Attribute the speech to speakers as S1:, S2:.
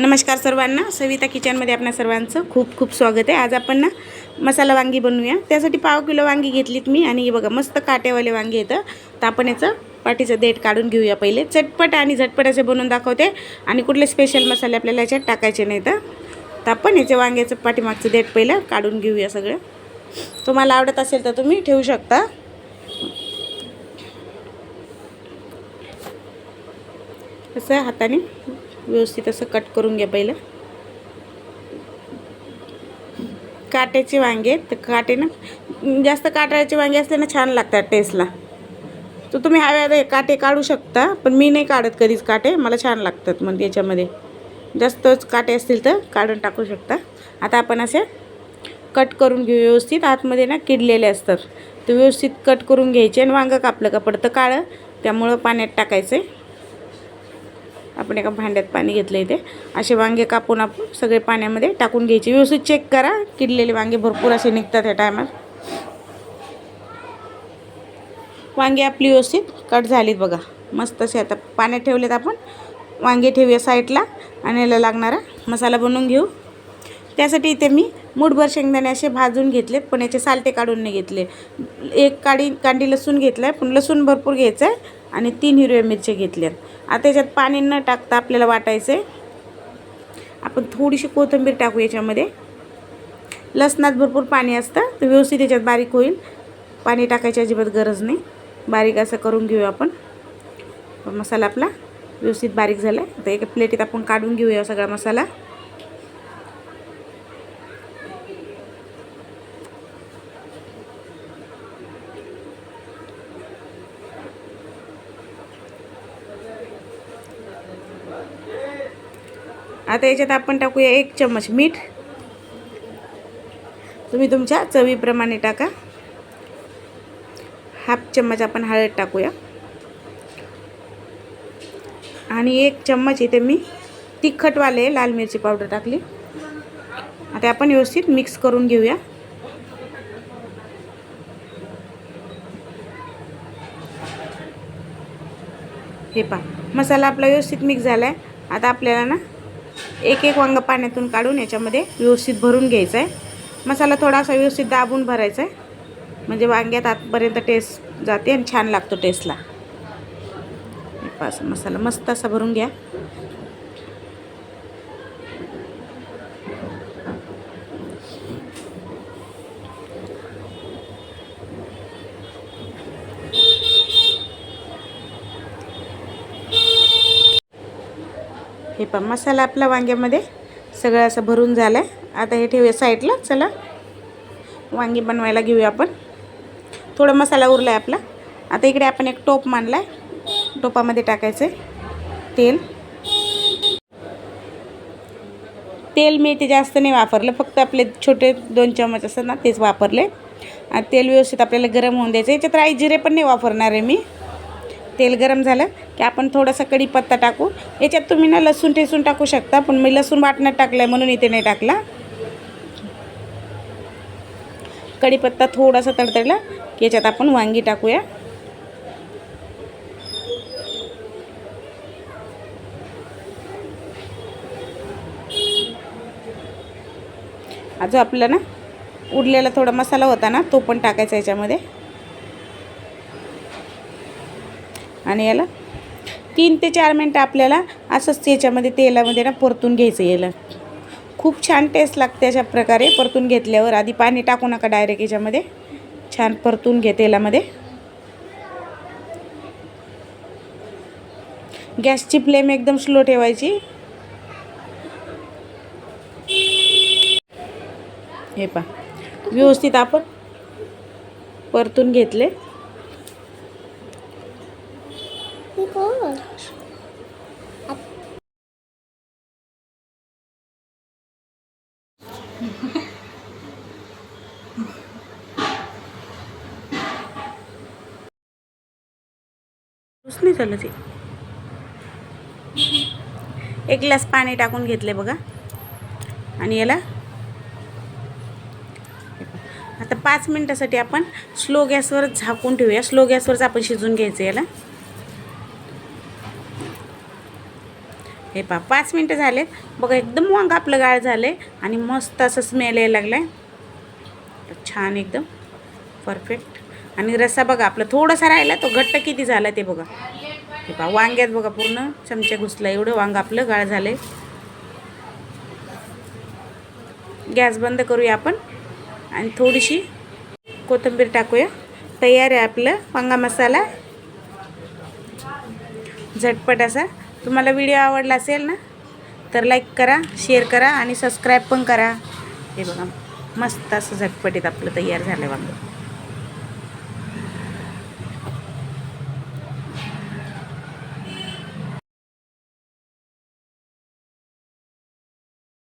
S1: नमस्कार सर्वांना. सविता किचनमध्ये आपल्या सर्वांचं खूप खूप स्वागत आहे. आज आपण ना मसाला वांगी बनवूया. त्यासाठी पाव किलो वांगी घेतलीत मी आणि बघा मस्त काटेवाले वांगी येतं तर आपण याचं पाठीचं देठ काढून घेऊया पहिले. चटपट आणि झटपट असे बनवून दाखवते. आणि कुठले स्पेशल मसाले आपल्याला याच्यात टाकायचे नाही तर तर आपण याच्या वांग्याचं पाठीमागचं देठ पहिलं काढून घेऊया सगळं. तुम्हाला आवडत असेल तर तुम्ही ठेवू शकता. असं हाताने व्यवस्थित असं कट करून घ्या पहिलं. काट्याचे वांगे तर काटे ना जास्त काट्याचे वांगे असले ना छान लागतात टेस्टला तर तुम्ही हव्या काटे काढू शकता पण मी नाही काढत कधीच काटे मला छान लागतात मग याच्यामध्ये. जास्तच काटे असतील तर काढून टाकू शकता. आता आपण असे कट करून घेऊ व्यवस्थित आतमध्ये ना किडलेले असतात. तर व्यवस्थित कट करून घ्यायचे आणि वांगं कापलं का पडतं काळं त्यामुळं पाण्यात टाकायचं आहे आपण एका भांड्यात पाणी घेतलं इथे. असे वांगे कापून आपण सगळे पाण्यामध्ये टाकून घ्यायचे. व्यवस्थित चेक करा. किडलेले वांगे भरपूर असे निघतात या टायमात वांगे आपली व्यवस्थित कट झालीत बघा. मस्त असे आता पाण्यात ठेवलेत आपण. वांगे ठेवूया साईडला आणि याला लागणारा मसाला बनवून घेऊ. त्यासाठी इथे मी मूठभर शेंगदाणे असे भाजून घेतलेत पण याचे सालटे काढून नाही घेतले. एक काडी कांडी लसूण घेतलं आहे पण लसूण भरपूर घ्यायचं आहे आणि तीन हिरव्या मिरच्या घेतल्यात. आता याच्यात पाणी न टाकता आपल्याला वाटायचं आहे आपण थोडीशी कोथिंबीर टाकू याच्यामध्ये. लसणात भरपूर पाणी असतं तर व्यवस्थित याच्यात बारीक होईल. पाणी टाकायची अजिबात गरज नाही. बारीक असं करून घेऊ आपण. मसाला आपला व्यवस्थित बारीक झाला आहे तर एका प्लेटीत आपण काढून घेऊया सगळा मसाला. आता याच्यात आपण टाकूया एक चम्मच मीठ. तुम्ही तुमच्या चवीप्रमाणे टाका. हाफ चम्मच आपण हळद टाकूया. आणि एक चम्मच इथे मी तिखटवाले लाल मिरची पावडर टाकली. आता आपण व्यवस्थित मिक्स करून घेऊया. हे पहा मसाला आपला व्यवस्थित मिक्स झाला आहे आता आपल्याला ना एक एक वांगं पाण्यातून काढून याच्यामध्ये व्यवस्थित भरून घ्यायचं आहे मसाला थोडासा व्यवस्थित दाबून भरायचा आहे म्हणजे वांग्यात आतपर्यंत टेस्ट जाते आणि छान लागतो टेस्टला पास मसाला मस्त असा भरून घ्या. हे पण मसाला आपला वांग्यामध्ये सगळं असं भरून झालं आहे आता हे ठेवूया साईडला. चला वांगी बनवायला घेऊया आपण. थोडा मसाला उरला आहे आपला. आता इकडे आपण एक टोप मांडला आहे टोपामध्ये टाकायचं आहे तेल. तेल मी ते जास्त नाही वापरलं. फक्त आपले छोटे दोन चमच असतात ना तेच वापरले. आणि तेल व्यवस्थित आपल्याला गरम होऊन द्यायचं याच्यात राई जिरे पण नाही वापरणार आहे मी. तेल गरम झालं की आपण थोडासा कढीपत्ता टाकू. याच्यात तुम्ही ना लसूण ठेसून टाकू शकता पण मी लसूण वाटण्यात टाकलं आहे म्हणून इथे नाही टाकला. कढीपत्ता थोडासा तडतडला की याच्यात आपण वांगी टाकूया. जो आपला ना उरलेला थोडा मसाला होता ना तो पण टाकायचा याच्यामध्ये. आणि याला तीन ते चार मिनटं आपल्याला असंच याच्यामध्ये तेलामध्ये ना परतून घ्यायचं याला. खूप छान टेस्ट लागते अशा प्रकारे परतून घेतल्यावर. आधी पाणी टाकू नका डायरेक्ट याच्यामध्ये. छान परतून घे तेलामध्ये. गॅसची फ्लेम एकदम स्लो ठेवायची. हे पा व्यवस्थित आपण परतून घेतले. नाही झालं ते. एक ग्लास पाणी टाकून घेतले बघा. आणि याला आता पाच मिनटासाठी आपण स्लो गॅसवर झाकून ठेवूया. स्लो गॅसवरच आपण शिजून घ्यायचं याला. हे पहा पाच मिनटं झालेत. बघा एकदम वांग आपलं गाळ झालं आहे आणि मस्त असं स्मेल यायला लागला आहे छान एकदम. परफेक्ट आणि रस्सा बघा आपला थोडासा राहिला तो घट्ट किती झाला ते बघा. हे पहा वांग्यात बघा पूर्ण चमचा घुसला एवढं वांग आपलं गाळ झालं आहे गॅस बंद करूया आपण आणि थोडीशी कोथिंबीर टाकूया. तयार आहे आपलं वांगा मसाला. झटपट असा तुम्हाला व्हिडिओ आवडला असेल ना तर लाईक करा शेअर करा आणि सबस्क्राईब पण करा. हे बघा मस्त असं झटपटीत आपलं तयार झालं वांगं.